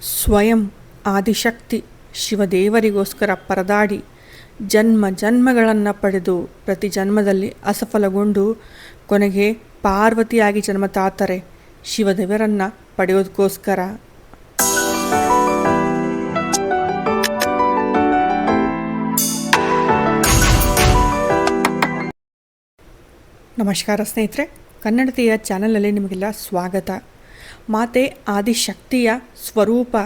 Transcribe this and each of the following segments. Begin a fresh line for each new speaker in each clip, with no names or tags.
ಸ್ವಯಂ ಆದಿಶಕ್ತಿ ಶಿವದೇವರಿಗೋಸ್ಕರ ಪರದಾಡಿ ಜನ್ಮ ಜನ್ಮಗಳನ್ನು ಪಡೆದು ಪ್ರತಿ ಜನ್ಮದಲ್ಲಿ ಅಸಫಲಗೊಂಡು ಕೊನೆಗೆ ಪಾರ್ವತಿಯಾಗಿ ಜನ್ಮ ತಾತರೆ ಶಿವದೇವರನ್ನು ಪಡೆಯೋದಕ್ಕೋಸ್ಕರ ನಮಸ್ಕಾರ ಸ್ನೇಹಿತರೆ, ಕನ್ನಡತೆಯ ಚಾನಲಲ್ಲಿ ನಿಮಗೆಲ್ಲ ಸ್ವಾಗತ. ಮಾತೆ ಆದಿಶಕ್ತಿಯ ಸ್ವರೂಪ.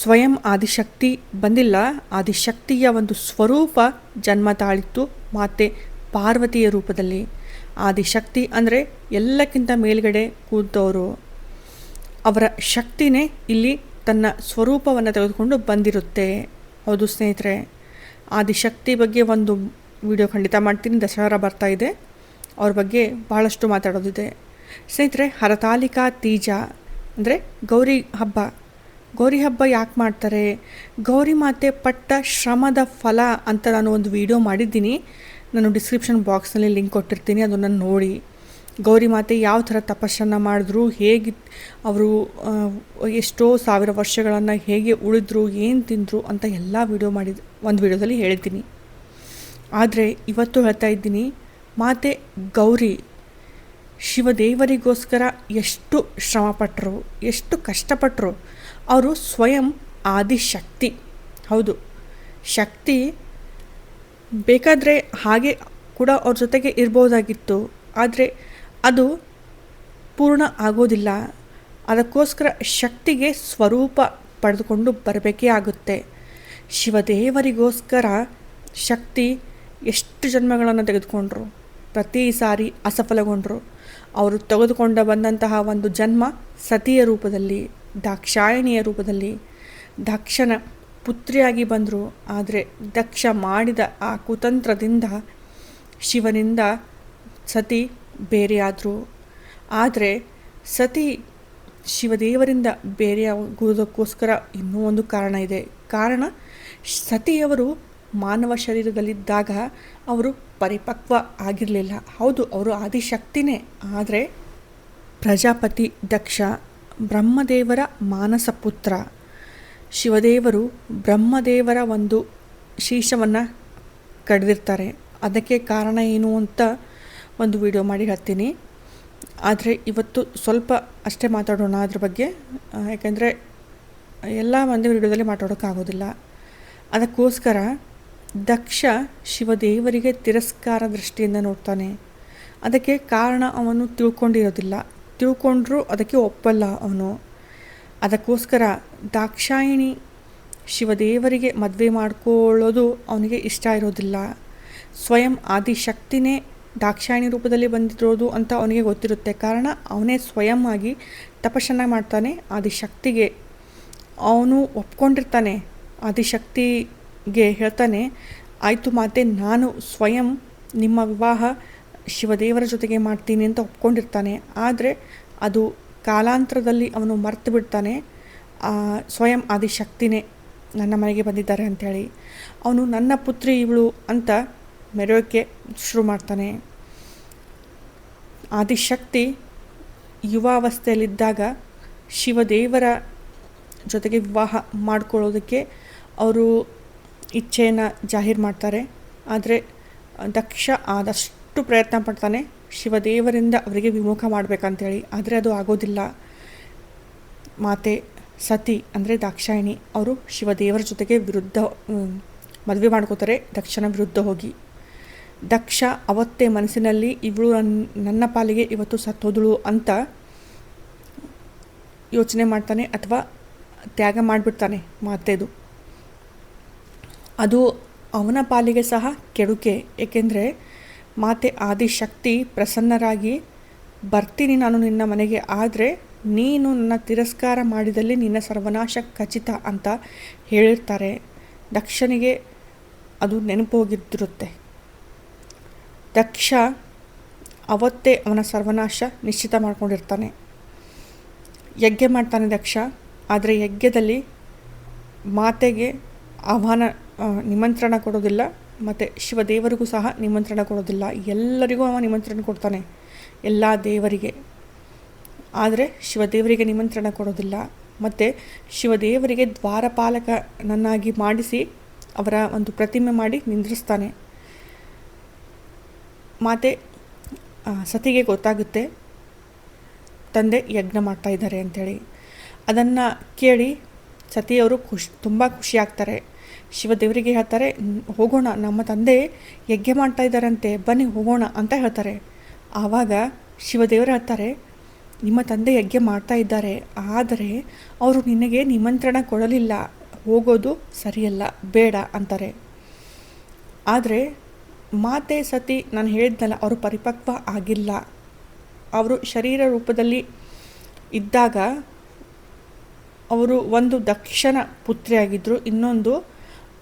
ಸ್ವಯಂ ಆದಿಶಕ್ತಿ ಬಂದಿಲ್ಲ, ಆದಿಶಕ್ತಿಯ ಒಂದು ಸ್ವರೂಪ ಜನ್ಮ ತಾಳಿತ್ತು ಮಾತೆ ಪಾರ್ವತಿಯ ರೂಪದಲ್ಲಿ. ಆದಿಶಕ್ತಿ ಅಂದರೆ ಎಲ್ಲಕ್ಕಿಂತ ಮೇಲ್ಗಡೆ ಕೂತವರು ಅವರ ಶಕ್ತಿನೇ ಇಲ್ಲಿ ತನ್ನ ಸ್ವರೂಪವನ್ನು ತೆಗೆದುಕೊಂಡು ಬಂದಿರುತ್ತೆ. ಹೌದು ಸ್ನೇಹಿತರೆ, ಆದಿಶಕ್ತಿ ಬಗ್ಗೆ ಒಂದು ವಿಡಿಯೋ ಖಂಡಿತ ಮಾಡ್ತೀನಿ ದಸರಾ ಬರ್ತಾ ಇದೆ. ಅವ್ರ ಬಗ್ಗೆ ಭಾಳಷ್ಟು ಮಾತಾಡೋದಿದೆ. ಸ್ನೇಹಿತರೆ, ಹರತಾಲಿಕಾ ತೀಜ ಅಂದರೆ ಗೌರಿ ಹಬ್ಬ. ಗೌರಿ ಹಬ್ಬ ಯಾಕೆ ಮಾಡ್ತಾರೆ? ಗೌರಿ ಮಾತೆ ಪಟ್ಟ ಶ್ರಮದ ಫಲ ಅಂತ ನಾನು ಒಂದು ವಿಡಿಯೋ ಮಾಡಿದ್ದೀನಿ. ನಾನು ಡಿಸ್ಕ್ರಿಪ್ಷನ್ ಬಾಕ್ಸ್ನಲ್ಲಿ ಲಿಂಕ್ ಕೊಟ್ಟಿರ್ತೀನಿ, ಅದನ್ನು ನೋಡಿ. ಗೌರಿ ಮಾತೆ ಯಾವ ಥರ ತಪಸ್ಸನ್ನು ಮಾಡಿದ್ರು, ಹೇಗೆ ಅವರು ಎಷ್ಟೋ ಸಾವಿರ ವರ್ಷಗಳನ್ನು ಹೇಗೆ ಉಳಿದ್ರು, ಏನು ತಿಂದರು ಅಂತ ಎಲ್ಲ ವಿಡಿಯೋ ಮಾಡಿದ, ಒಂದು ವಿಡಿಯೋದಲ್ಲಿ ಹೇಳ್ತೀನಿ ಆದರೆ ಇವತ್ತು ಹೇಳ್ತಾ ಇದ್ದೀನಿ, ಮಾತೆ ಗೌರಿ ಶಿವದೇವರಿಗೋಸ್ಕರ ಎಷ್ಟು ಶ್ರಮಪಟ್ಟರು ಎಷ್ಟು ಕಷ್ಟಪಟ್ಟರು ಅವರು ಸ್ವಯಂ ಆದಿಶಕ್ತಿ. ಹೌದು, ಶಕ್ತಿ ಬೇಕಾದರೆ ಹಾಗೆ ಕೂಡ ಅವ್ರ ಜೊತೆಗೆ ಇರ್ಬೋದಾಗಿತ್ತು, ಆದರೆ ಅದು ಪೂರ್ಣ ಆಗೋದಿಲ್ಲ. ಅದಕ್ಕೋಸ್ಕರ ಶಕ್ತಿಗೆ ಸ್ವರೂಪ ಪಡೆದುಕೊಂಡು ಬರಬೇಕೇ ಆಗುತ್ತೆ. ಶಿವದೇವರಿಗೋಸ್ಕರ ಶಕ್ತಿ ಎಷ್ಟು ಜನ್ಮಗಳನ್ನು ತೆಗೆದುಕೊಂಡ್ರು, ಪ್ರತಿ ಸಾರಿ ಅಸಫಲಗೊಂಡರು. ಅವರು ತೆಗೆದುಕೊಂಡ ಬಂದಂತಹ ಒಂದು ಜನ್ಮ ಸತಿಯ ರೂಪದಲ್ಲಿ, ದಾಕ್ಷಾಯಣಿಯ ರೂಪದಲ್ಲಿ. ದಕ್ಷನ ಪುತ್ರಿಯಾಗಿ ಬಂದರು, ಆದರೆ ದಕ್ಷ ಮಾಡಿದ ಆ ಕುತಂತ್ರದಿಂದ ಶಿವನಿಂದ ಸತಿ ಬೇರೆಯಾದರು. ಆದರೆ ಸತಿ ಶಿವದೇವರಿಂದ ಬೇರೆಯಾಗುವುದಕ್ಕೋಸ್ಕರ ಇನ್ನೂ ಒಂದು ಕಾರಣ ಇದೆ. ಕಾರಣ, ಸತಿಯವರು ಮಾನವ ಶರೀರದಲ್ಲಿದ್ದಾಗ ಅವರು ಪರಿಪಕ್ವ ಆಗಿರಲಿಲ್ಲ. ಹೌದು, ಅವರು ಆದಿಶಕ್ತಿನೇ. ಆದರೆ ಪ್ರಜಾಪತಿ ದಕ್ಷ, ಬ್ರಹ್ಮದೇವರ ಮಾನಸ ಪುತ್ರ. ಶಿವದೇವರು ಬ್ರಹ್ಮದೇವರ ಒಂದು ಶೀಶವನ್ನು ಕಡಿದಿರ್ತಾರೆ. ಅದಕ್ಕೆ ಕಾರಣ ಏನು ಅಂತ ಒಂದು ವಿಡಿಯೋ ಮಾಡಿ ಹೇಳ್ತೀನಿ. ಆದರೆ ಇವತ್ತು ಸ್ವಲ್ಪ ಅಷ್ಟೇ ಮಾತಾಡೋಣ ಅದ್ರ ಬಗ್ಗೆ. ಯಾಕೆಂದರೆ ಎಲ್ಲ ಒಂದೇ ವಿಡಿಯೋದಲ್ಲಿ ಮಾತಾಡೋಕ್ಕಾಗೋದಿಲ್ಲ. ಅದಕ್ಕೋಸ್ಕರ ದಕ್ಷ ಶಿವದೇವರಿಗೆ ತಿರಸ್ಕಾರ ದೃಷ್ಟಿಯಿಂದ ನೋಡ್ತಾನೆ. ಅದಕ್ಕೆ ಕಾರಣ ಅವನು ತಿಳ್ಕೊಂಡಿರೋದಿಲ್ಲ. ತಿಳ್ಕೊಂಡ್ರೂ ಅದಕ್ಕೆ ಒಪ್ಪಲ್ಲ ಅವನು. ಅದಕ್ಕೋಸ್ಕರ ದಾಕ್ಷಾಯಿಣಿ ಶಿವದೇವರಿಗೆ ಮದುವೆ ಮಾಡ್ಕೊಳ್ಳೋದು ಅವನಿಗೆ ಇಷ್ಟ ಇರೋದಿಲ್ಲ. ಸ್ವಯಂ ಆದಿಶಕ್ತಿನೇ ದಾಕ್ಷಾಯಿಣಿ ರೂಪದಲ್ಲಿ ಬಂದಿರೋದು ಅಂತ ಅವನಿಗೆ ಗೊತ್ತಿರುತ್ತೆ. ಕಾರಣ ಅವನೇ ಸ್ವಯಂ ಆಗಿ ತಪಸ್ಸನ್ನು ಮಾಡ್ತಾನೆ. ಆದಿಶಕ್ತಿಗೆ ಅವನು ಒಪ್ಕೊಂಡಿರ್ತಾನೆ. ಆದಿಶಕ್ತಿಗೆ ಹೇಳ್ತಾನೆ, ಆಯಿತು ಮಾತೆ, ನಾನು ಸ್ವಯಂ ನಿಮ್ಮ ವಿವಾಹ ಶಿವದೇವರ ಜೊತೆಗೆ ಮಾಡ್ತೀನಿ ಅಂತ ಒಪ್ಕೊಂಡಿರ್ತಾನೆ. ಆದರೆ ಅದು ಕಾಲಾಂತರದಲ್ಲಿ ಅವನು ಮರ್ತು ಬಿಡ್ತಾನೆ. ಸ್ವಯಂ ಆದಿಶಕ್ತಿನೇ ನನ್ನ ಮನೆಗೆ ಬಂದಿದ್ದಾರೆ ಅಂಥೇಳಿ ಅವನು ನನ್ನ ಪುತ್ರಿ ಇವಳು ಅಂತ ಮೆರೆಯೋಕ್ಕೆ ಶುರು ಮಾಡ್ತಾನೆ. ಆದಿಶಕ್ತಿ ಯುವಾವಸ್ಥೆಯಲ್ಲಿದ್ದಾಗ ಶಿವದೇವರ ಜೊತೆಗೆ ವಿವಾಹ ಮಾಡ್ಕೊಳ್ಳೋದಕ್ಕೆ ಅವರು ಇಚ್ಛೆಯನ್ನು ಜಾಹೀರು ಮಾಡ್ತಾರೆ. ಆದರೆ ದಕ್ಷ ಆದಷ್ಟು ಪ್ರಯತ್ನ ಪಡ್ತಾನೆ. ಶಿವದೇವರಿಂದ ಅವರಿಗೆ ವಿಮುಖ ಮಾಡಬೇಕಂತೇಳಿ. ಆದರೆ ಅದು ಆಗೋದಿಲ್ಲ. ಮಾತೆ, ಸತಿ ಅಂದರೆ ದಾಕ್ಷಾಯಿಣಿ, ಅವರು ಶಿವದೇವರ ಜೊತೆಗೆ ವಿರುದ್ಧ ಮದುವೆ ಮಾಡ್ಕೋತಾರೆ. ದಕ್ಷನ ವಿರುದ್ಧ ಹೋಗಿ. ದಕ್ಷ, ಅವತ್ತೇ ಮನಸ್ಸಿನಲ್ಲಿ, ಇವಳು ನನ್ನ ಪಾಲಿಗೆ ಇವತ್ತು ಸತ್ತೋದಳು ಅಂತ ಯೋಚನೆ ಮಾಡ್ತಾನೆ ಅಥವಾ ತ್ಯಾಗ ಮಾಡಿಬಿಡ್ತಾನೆ ಮಾತೆದು. ಅದು ಅವನ ಪಾಲಿಗೆ ಸಹ ಕೆಡುಕೆ. ಏಕೆಂದರೆ ಮಾತೆ ಆದಿಶಕ್ತಿ ಪ್ರಸನ್ನರಾಗಿ, ಬರ್ತೀನಿ ನಾನು ನಿನ್ನ ಮನೆಗೆ, ಆದರೆ ನೀನು ನನ್ನ ತಿರಸ್ಕಾರ ಮಾಡಿದಲ್ಲಿ ನಿನ್ನ ಸರ್ವನಾಶ ಖಚಿತ ಅಂತ ಹೇಳಿರ್ತಾರೆ. ದಕ್ಷನಿಗೆ ಅದು ನೆನಪೋಗಿದ್ದಿರುತ್ತೆ. ದಕ್ಷ ಅವತ್ತೇ ಅವನ ಸರ್ವನಾಶ ನಿಶ್ಚಿತ ಮಾಡ್ಕೊಂಡಿರ್ತಾನೆ. ಯಜ್ಞ ಮಾಡ್ತಾನೆ ದಕ್ಷ, ಆದರೆ ಯಜ್ಞದಲ್ಲಿ ಮಾತೆಗೆ ಆಹ್ವಾನ ನಿಮಂತ್ರಣ ಕೊಡೋದಿಲ್ಲ, ಮತ್ತು ಶಿವದೇವರಿಗೂ ಸಹ ನಿಮಂತ್ರಣ ಕೊಡೋದಿಲ್ಲ. ಎಲ್ಲರಿಗೂ ಅವ ನಿಮಂತ್ರಣ ಕೊಡ್ತಾನೆ, ಎಲ್ಲ ದೇವರಿಗೆ. ಆದರೆ ಶಿವದೇವರಿಗೆ ನಿಮಂತ್ರಣ ಕೊಡೋದಿಲ್ಲ, ಮತ್ತು ಶಿವದೇವರಿಗೆ ದ್ವಾರಪಾಲಕನನ್ನಾಗಿ ಮಾಡಿಸಿ ಅವರ ಒಂದು ಪ್ರತಿಮೆ ಮಾಡಿ ನಿಂದ್ರಿಸ್ತಾನೆ. ಮಾತೆ ಸತಿಗೆ ಗೊತ್ತಾಗುತ್ತೆ, ತಂದೆ ಯಜ್ಞ ಮಾಡ್ತಾ ಇದ್ದಾರೆ ಅಂಥೇಳಿ ಅದನ್ನು ಕೇಳಿ ಸತಿಯವರು ಖುಷಿ, ತುಂಬ ಖುಷಿ ಆಗ್ತಾರೆ ಶಿವದೇವರಿಗೆ ಹೇಳ್ತಾರೆ "ನ್- ಹೋಗೋಣ, ನಮ್ಮ ತಂದೆ ಯಜ್ಞ ಮಾಡ್ತಾ ಇದ್ದಾರಂತೆ, ಬನ್ನಿ ಹೋಗೋಣ, ಅಂತ ಹೇಳ್ತಾರೆ. ಆವಾಗ ಶಿವದೇವರು ಹೇಳ್ತಾರೆ, ನಿಮ್ಮ ತಂದೆ ಯಜ್ಞ ಮಾಡ್ತಾ ಇದ್ದಾರೆ, ಆದರೆ ಅವರು ನಿನಗೆ ನಿಮಂತ್ರಣ ಕೊಡಲಿಲ್ಲ, ಹೋಗೋದು ಸರಿಯಲ್ಲ, ಬೇಡ, ಅಂತಾರೆ. ಆದರೆ, ಮಾತೆ ಸತಿ ನಾನು ಹೇಳಿದ್ನಲ್ಲ, ಅವರು ಪರಿಪಕ್ವ ಆಗಿಲ್ಲ. ಅವರು ಶರೀರ ರೂಪದಲ್ಲಿ ಇದ್ದಾಗ ಅವರು ಒಂದು ದಕ್ಷನ ಪುತ್ರಿಯಾಗಿದ್ದರು ಇನ್ನೊಂದು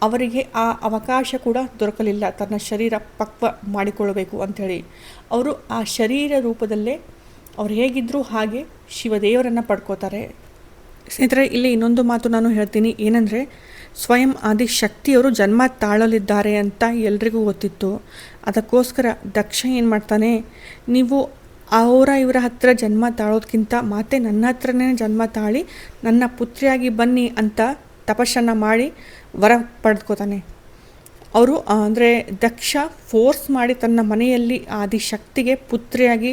ಅವರಿಗೆ ಆ ಅವಕಾಶ ಕೂಡ ದೊರಕಲಿಲ್ಲ. ತನ್ನ ಶರೀರ ಪಕ್ವ ಮಾಡಿಕೊಳ್ಳಬೇಕು ಅಂಥೇಳಿ. ಅವರು ಆ ಶರೀರ ರೂಪದಲ್ಲೇ ಅವ್ರು ಹೇಗಿದ್ದರೂ ಹಾಗೆ ಶಿವದೇವರನ್ನು ಪಡ್ಕೋತಾರೆ. ಸ್ನೇಹಿತರೆ, ಇಲ್ಲಿ ಇನ್ನೊಂದು ಮಾತು ನಾನು ಹೇಳ್ತೀನಿ. ಏನಂದರೆ, ಸ್ವಯಂ ಆದಿಶಕ್ತಿಯವರು ಜನ್ಮ ತಾಳಲಿದ್ದಾರೆ ಅಂತ ಎಲ್ರಿಗೂ ಗೊತ್ತಿತ್ತು. ಅದಕ್ಕೋಸ್ಕರ ದಕ್ಷ ಏನು ಮಾಡ್ತಾನೆ, ನೀವು ಅವರ ಇವರ ಹತ್ರ ಜನ್ಮ ತಾಳೋದಕ್ಕಿಂತ ಮಾತೆ ನನ್ನ ಹತ್ರನೇ ಜನ್ಮ ತಾಳಿ, ನನ್ನ ಪುತ್ರಿಯಾಗಿ ಬನ್ನಿ ಅಂತ ತಪಸ್ಸನ್ನು ಮಾಡಿ ವರ ಪಡೆದುಕೋತಾನೆ. ಅವರು ಅಂದರೆ ದಕ್ಷ ಫೋರ್ಸ್ ಮಾಡಿ ತನ್ನ ಮನೆಯಲ್ಲಿ ಆದಿಶಕ್ತಿಗೆ ಪುತ್ರಿಯಾಗಿ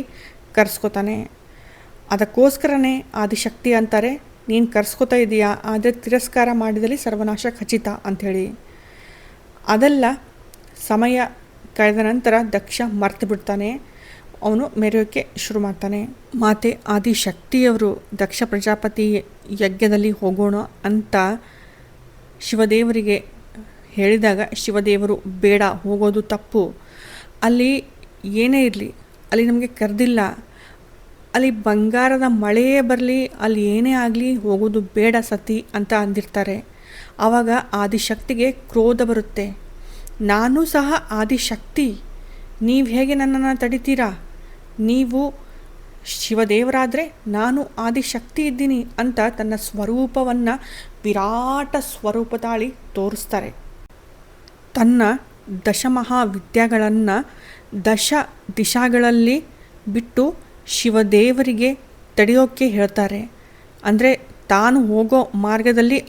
ಕರೆಸ್ಕೋತಾನೆ. ಅದಕ್ಕೋಸ್ಕರನೇ ಆದಿಶಕ್ತಿ ಅಂತಾರೆ, ನೀನು ಕರೆಸ್ಕೋತಾ ಇದೀಯಾ? ಆದರೆ ತಿರಸ್ಕಾರ ಮಾಡಿದಲ್ಲಿ ಸರ್ವನಾಶ ಖಚಿತ ಅಂಥೇಳಿ. ಅದೆಲ್ಲ ಸಮಯ ಕಳೆದ ನಂತರ ದಕ್ಷ ಮರ್ತು ಬಿಡ್ತಾನೆ. ಅವನು ಮೆರೆಯೋಕ್ಕೆ ಶುರು ಮಾಡ್ತಾನೆ. ಮಾತೆ, ಆದಿಶಕ್ತಿಯವರು ದಕ್ಷ ಪ್ರಜಾಪತಿ ಯಜ್ಞದಲ್ಲಿ ಹೋಗೋಣ ಅಂತ ಶಿವದೇವರಿಗೆ ಹೇಳಿದಾಗ ಶಿವದೇವರು, ಬೇಡ, ಹೋಗೋದು ತಪ್ಪು. ಅಲ್ಲಿ ಏನೇ ಇರಲಿ, ಅಲ್ಲಿ ನಮಗೆ ಕರೆದಿಲ್ಲ. ಅಲ್ಲಿ ಬಂಗಾರದ ಮಳೆಯೇ ಬರಲಿ, ಅಲ್ಲಿ ಏನೇ ಆಗಲಿ ಹೋಗೋದು ಬೇಡ ಸತಿ ಅಂತ ಅಂದಿರ್ತಾರೆ. ಆವಾಗ ಆದಿಶಕ್ತಿಗೆ ಕ್ರೋಧ ಬರುತ್ತೆ. ನಾನು ಸಹ ಆದಿಶಕ್ತಿ. ನೀವು ಹೇಗೆ ನನ್ನನ್ನು ತಡಿತೀರಾ? ನೀವು ಶಿವದೇವರಾದರೆ ನಾನು ಆದಿಶಕ್ತಿ ಇದ್ದೀನಿ ಅಂತ ತನ್ನ ಸ್ವರೂಪವನ್ನು ವಿರಾಟ ಸ್ವರೂಪ ತಾಳಿ ತೋರಿಸ್ತಾರೆ. ತನ್ನ ದಶಮಹಾವಿದ್ಯೆಗಳನ್ನು ದಶ ದಿಶಾಗಳಲ್ಲಿ ಬಿಟ್ಟು ಶಿವದೇವರಿಗೆ ತಡೆಯೋಕ್ಕೆ ಹೇಳ್ತಾರೆ. ಅಂದರೆ ತಾನು ಹೋಗೋ ಮಾರ್ಗದಲ್ಲಿ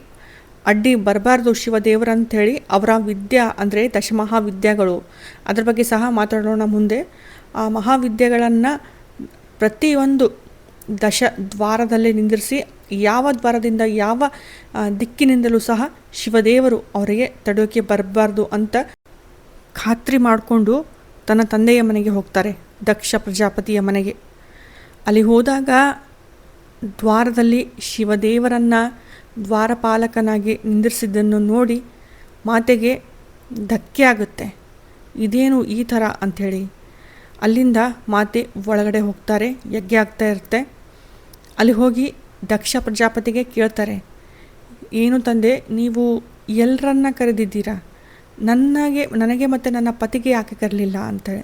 ಅಡ್ಡಿ ಬರಬಾರ್ದು ಶಿವದೇವರಂಥೇಳಿ ಅವರ ವಿದ್ಯಾ ಅಂದರೆ ದಶಮಹಾವಿದ್ಯೆಗಳು. ಅದ್ರ ಬಗ್ಗೆ ಸಹ ಮಾತಾಡೋಣ ಮುಂದೆ. ಆ ಮಹಾವಿದ್ಯೆಗಳನ್ನು ಪ್ರತಿಯೊಂದು ದಶ ದ್ವಾರದಲ್ಲೇ ನಿಂದಿರಿಸಿ, ಯಾವ ದ್ವಾರದಿಂದ ಯಾವ ದಿಕ್ಕಿನಿಂದಲೂ ಸಹ ಶಿವದೇವರು ಅವರಿಗೆ ತಡೆಯೋಕೆ ಬರಬಾರ್ದು ಅಂತ ಖಾತ್ರಿ ಮಾಡಿಕೊಂಡು ತನ್ನ ತಂದೆಯ ಮನೆಗೆ ಹೋಗ್ತಾರೆ, ದಕ್ಷ ಪ್ರಜಾಪತಿಯ ಮನೆಗೆ. ಅಲ್ಲಿ ಹೋದಾಗ ದ್ವಾರದಲ್ಲಿ ಶಿವದೇವರನ್ನು ದ್ವಾರಪಾಲಕನಾಗಿ ನಿಂದಿರಿಸಿದ್ದನ್ನು ನೋಡಿ ಮಾತೆಗೆ ಧಕ್ಕೆ ಆಗುತ್ತೆ. ಇದೇನು ಈ ಥರ ಅಂಥೇಳಿ. ಅಲ್ಲಿಂದ ಮಾತೆ ಒಳಗಡೆ ಹೋಗ್ತಾರೆ, ಯಜ್ಞ ಆಗ್ತಾ ಇರುತ್ತೆ. ಅಲ್ಲಿ ಹೋಗಿ ದಕ್ಷ ಪ್ರಜಾಪತಿಗೆ ಕೇಳ್ತಾರೆ, ಏನು ತಂದೆ, ನೀವು ಎಲ್ಲರನ್ನ ಕರೆದಿದ್ದೀರಾ? ನನಗೆ ನನಗೆ ಮತ್ತು ನನ್ನ ಪತಿಗೆ ಯಾಕೆ ಕರಲಿಲ್ಲ? ಅಂತೇಳಿ.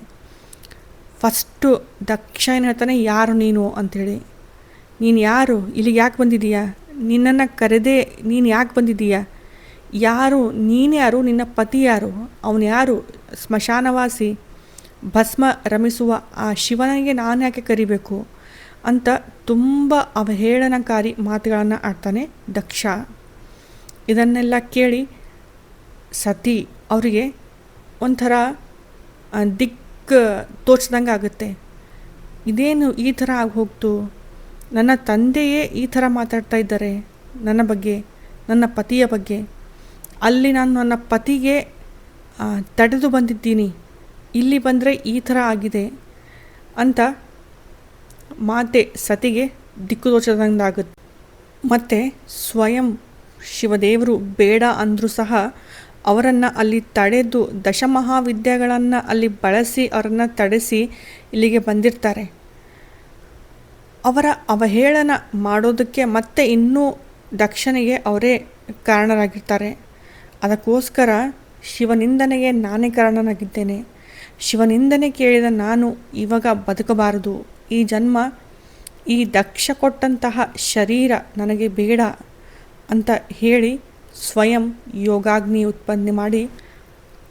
ಫಸ್ಟು ದಕ್ಷ ಏನು ಹೇಳ್ತಾನೆ, ಯಾರು ನೀನು? ಅಂಥೇಳಿ ನೀನು ಯಾರು? ಇಲ್ಲಿಗೆ ಯಾಕೆ ಬಂದಿದ್ದೀಯಾ? ನಿನ್ನನ್ನು ಕರೆದೇ ನೀನು ಯಾಕೆ ಬಂದಿದ್ದೀಯಾ? ಯಾರು, ನೀನು ಯಾರು? ನಿನ್ನ ಪತಿ ಯಾರು? ಅವನು ಯಾರು? ಸ್ಮಶಾನವಾಸಿ? ಭಸ್ಮ ರಮಿಸುವ ಆ ಶಿವನಿಗೆ ನಾನು ಯಾಕೆ ಕರಿಬೇಕು ಅಂತ ತುಂಬ ಅವಹೇಳನಕಾರಿ ಮಾತುಗಳನ್ನು ಆಡ್ತಾನೆ ದಕ್ಷ. ಇದನ್ನೆಲ್ಲ ಕೇಳಿ ಸತಿ ಅವರಿಗೆ ಒಂಥರ ದಿಕ್ ತೋಚ್ದಂಗೆ ಆಗುತ್ತೆ. ಇದೇನು ಈ ಥರ ಆಗಿ ಹೋಗ್ತು? ನನ್ನ ತಂದೆಯೇ ಈ ಥರ ಮಾತಾಡ್ತಾ ಇದ್ದಾರೆ ನನ್ನ ಬಗ್ಗೆ, ನನ್ನ ಪತಿಯ ಬಗ್ಗೆ. ಅಲ್ಲಿ ನಾನು ನನ್ನ ಪತಿಗೆ ತಡೆದು ಬಂದಿದ್ದೀನಿ. ಇಲ್ಲಿ ಬಂದರೆ ಈ ಥರ ಆಗಿದೆ ಅಂತ ಮಾತೆ ಸತಿಗೆ ದಿಕ್ಕು ತೋಚದಂಗಾಗುತ್ತೆ ಮತ್ತು ಸ್ವಯಂ ಶಿವದೇವರು ಬೇಡ ಅಂದರೂ ಸಹ ಅವರನ್ನು ಅಲ್ಲಿ ತಡೆದು ದಶಮಹಾವಿದ್ಯೆಗಳನ್ನು ಅಲ್ಲಿ ಬಳಸಿ ಅವರನ್ನು ತಡೆಸಿ ಇಲ್ಲಿಗೆ ಬಂದಿರ್ತಾರೆ. ಅವರ ಅವಹೇಳನ ಮಾಡೋದಕ್ಕೆ ಮತ್ತೆ ಇನ್ನೂ ದಕ್ಷನಿಗೆ ಅವರೇ ಕಾರಣರಾಗಿರ್ತಾರೆ. ಅದಕ್ಕೋಸ್ಕರ ಶಿವನಿಂದನೆಗೆ ನಾನೇ ಕಾರಣನಾಗಿದ್ದೇನೆ. ಶಿವನಿಂದನೆ ಕೇಳಿದ ನಾನು ಇವಾಗ ಬದುಕಬಾರದು. ಈ ಜನ್ಮ, ಈ ದಕ್ಷ ಕೊಟ್ಟಂತಹ ಶರೀರ ನನಗೆ ಬೇಡ ಅಂತ ಹೇಳಿ ಸ್ವಯಂ ಯೋಗಾಗ್ನಿ ಉತ್ಪನ್ನ ಮಾಡಿ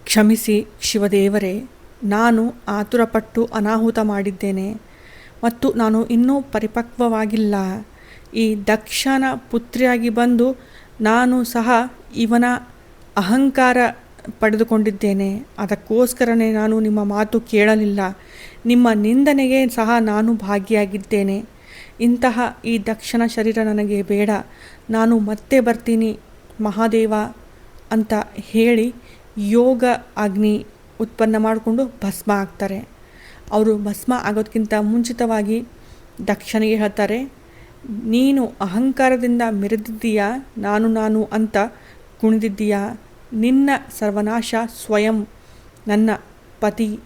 ಕ್ಷಮಿಸಿ ಶಿವದೇವರೇ. ನಾನು ಆತುರಪಟ್ಟು ಅನಾಹುತ ಮಾಡಿದ್ದೇನೆ ಮತ್ತು ನಾನು ಇನ್ನೂ ಪರಿಪಕ್ವವಾಗಿಲ್ಲ. ಈ ದಕ್ಷನ ಪುತ್ರಿಯಾಗಿ ಬಂದು ನಾನು ಸಹ ಇವನ ಅಹಂಕಾರ ಪಡೆದುಕೊಂಡಿದ್ದೇನೆ. ಅದಕ್ಕೋಸ್ಕರನೇ ನಾನು ನಿಮ್ಮ ಮಾತು ಕೇಳಲಿಲ್ಲ. ನಿಮ್ಮ ನಿಂದನೆಗೆ ಸಹ ನಾನು ಭಾಗಿಯಾಗಿದ್ದೇನೆ. ಇಂತಹ ಈ ದಕ್ಷನ ಶರೀರ ನನಗೆ ಬೇಡ. ನಾನು ಮತ್ತೆ ಬರ್ತೀನಿ, ಮಹಾದೇವ ಅಂತ ಹೇಳಿ ಯೋಗ ಅಗ್ನಿ ಉತ್ಪನ್ನ ಮಾಡಿಕೊಂಡು ಭಸ್ಮ ಆಗ್ತಾರೆ. ಅವರು ಭಸ್ಮ ಆಗೋದಕ್ಕಿಂತ ಮುಂಚಿತವಾಗಿ ದಕ್ಷನಿಗೆ ಹೇಳ್ತಾರೆ, ನೀನು ಅಹಂಕಾರದಿಂದ ಮೆರೆದಿದ್ದೀಯಾ? ನಾನು ನಾನು ಅಂತ ಕುಣಿದಿದ್ದೀಯಾ? ನಿನ್ನ ಸರ್ವನಾಶ ಸ್ವಯಂ ನನ್ನ ಪತಿ,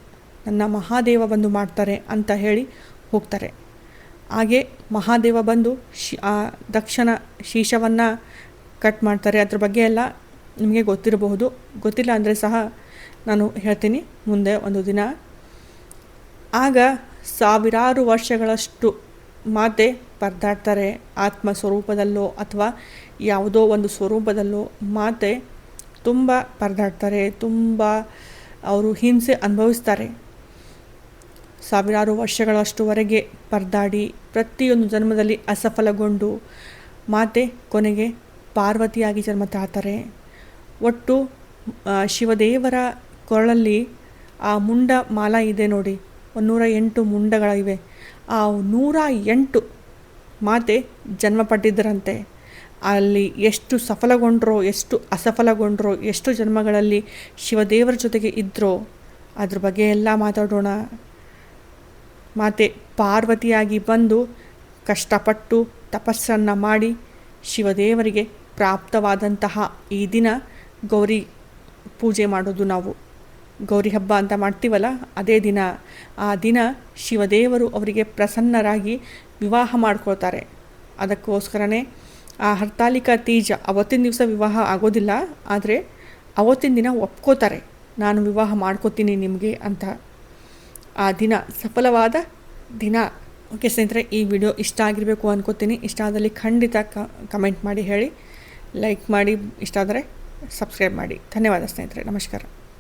ನನ್ನ ಮಹಾದೇವ ಬಂದು ಮಾಡ್ತಾರೆ ಅಂತ ಹೇಳಿ ಹೋಗ್ತಾರೆ. ಹಾಗೆ ಮಹಾದೇವ ಬಂದು ಶಿ ಆ ದಕ್ಷನ ಶೀಶವನ್ನು ಕಟ್ ಮಾಡ್ತಾರೆ. ಅದ್ರ ಬಗ್ಗೆ ಎಲ್ಲ ನಿಮಗೆ ಗೊತ್ತಿರಬಹುದು. ಗೊತ್ತಿಲ್ಲ ಅಂದರೆ ಸಹ ನಾನು ಹೇಳ್ತೀನಿ ಮುಂದೆ ಒಂದು ದಿನ. ಆಗ ಸಾವಿರಾರು ವರ್ಷಗಳಷ್ಟು ಮಾತೆ ಪರದಾಡ್ತಾರೆ. ಆತ್ಮ ಸ್ವರೂಪದಲ್ಲೋ ಅಥವಾ ಯಾವುದೋ ಒಂದು ಸ್ವರೂಪದಲ್ಲೋ ಮಾತೆ ತುಂಬ ಪರದಾಡ್ತಾರೆ, ತುಂಬ ಅವರು ಹಿಂಸೆ ಅನುಭವಿಸ್ತಾರೆ. ಸಾವಿರಾರು ವರ್ಷಗಳಷ್ಟುವರೆಗೆ ಪರದಾಡಿ ಪ್ರತಿಯೊಂದು ಜನ್ಮದಲ್ಲಿ ಅಸಫಲಗೊಂಡು ಮಾತೆ ಕೊನೆಗೆ ಪಾರ್ವತಿಯಾಗಿ ಜನ್ಮ ತಾಳ್ತಾರೆ ಒಟ್ಟು ಶಿವದೇವರ ಕೊರಳಲ್ಲಿ ಆ ಮುಂಡ ಮಾಲ ಇದೆ ನೋಡಿ, ಒಂದೂರ ಎಂಟು ಮುಂಡಗಳಿವೆ. ಆ ನೂರ ಎಂಟು ಮಾತೆ ಜನ್ಮ ಪಟ್ಟಿದ್ದರಂತೆ. ಅಲ್ಲಿ ಎಷ್ಟು ಸಫಲಗೊಂಡ್ರೋ, ಎಷ್ಟು ಅಸಫಲಗೊಂಡ್ರೋ, ಎಷ್ಟು ಜನ್ಮಗಳಲ್ಲಿ ಶಿವದೇವರ ಜೊತೆಗೆ ಇದ್ದರೋ ಅದ್ರ ಬಗ್ಗೆ ಎಲ್ಲ ಮಾತಾಡೋಣ. ಮಾತೆ ಪಾರ್ವತಿಯಾಗಿ ಬಂದು ಕಷ್ಟಪಟ್ಟು ತಪಸ್ಸನ್ನು ಮಾಡಿ ಶಿವದೇವರಿಗೆ ಪ್ರಾಪ್ತವಾದಂತಹ ಈ ದಿನ ಗೌರಿ ಪೂಜೆ ಮಾಡೋದು ನಾವು. ಗೌರಿ ಹಬ್ಬ ಅಂತ ಮಾಡ್ತೀವಲ್ಲ, ಅದೇ ದಿನ. ಆ ದಿನ ಶಿವದೇವರು ಅವರಿಗೆ ಪ್ರಸನ್ನರಾಗಿ ವಿವಾಹ ಮಾಡ್ಕೊಳ್ತಾರೆ. ಅದಕ್ಕೋಸ್ಕರನೇ ಆ ಹರ್ತಾಲಿಕಾ ತೀಜ ಅವತ್ತಿನ ದಿವಸ ವಿವಾಹ ಆಗೋದಿಲ್ಲ, ಆದರೆ ಅವತ್ತಿನ ದಿನ ಒಪ್ಕೋತಾರೆ, ನಾನು ವಿವಾಹ ಮಾಡ್ಕೋತೀನಿ ನಿಮಗೆ ಅಂತ. ಆ ದಿನ ಸಫಲವಾದ ದಿನ. ಓಕೆ ಸ್ನೇಹಿತರೆ, ಈ ವಿಡಿಯೋ ಇಷ್ಟ ಆಗಿರಬೇಕು ಅನ್ಕೋತೀನಿ. ಇಷ್ಟ ಆದಲ್ಲಿ ಖಂಡಿತ ಕಮೆಂಟ್ ಮಾಡಿ ಹೇಳಿ. ಲೈಕ್ ಮಾಡಿ, ಇಷ್ಟ ಆದರೆ ಸಬ್ಸ್ಕ್ರೈಬ್ ಮಾಡಿ. ಧನ್ಯವಾದ ಸ್ನೇಹಿತರೆ, ನಮಸ್ಕಾರ.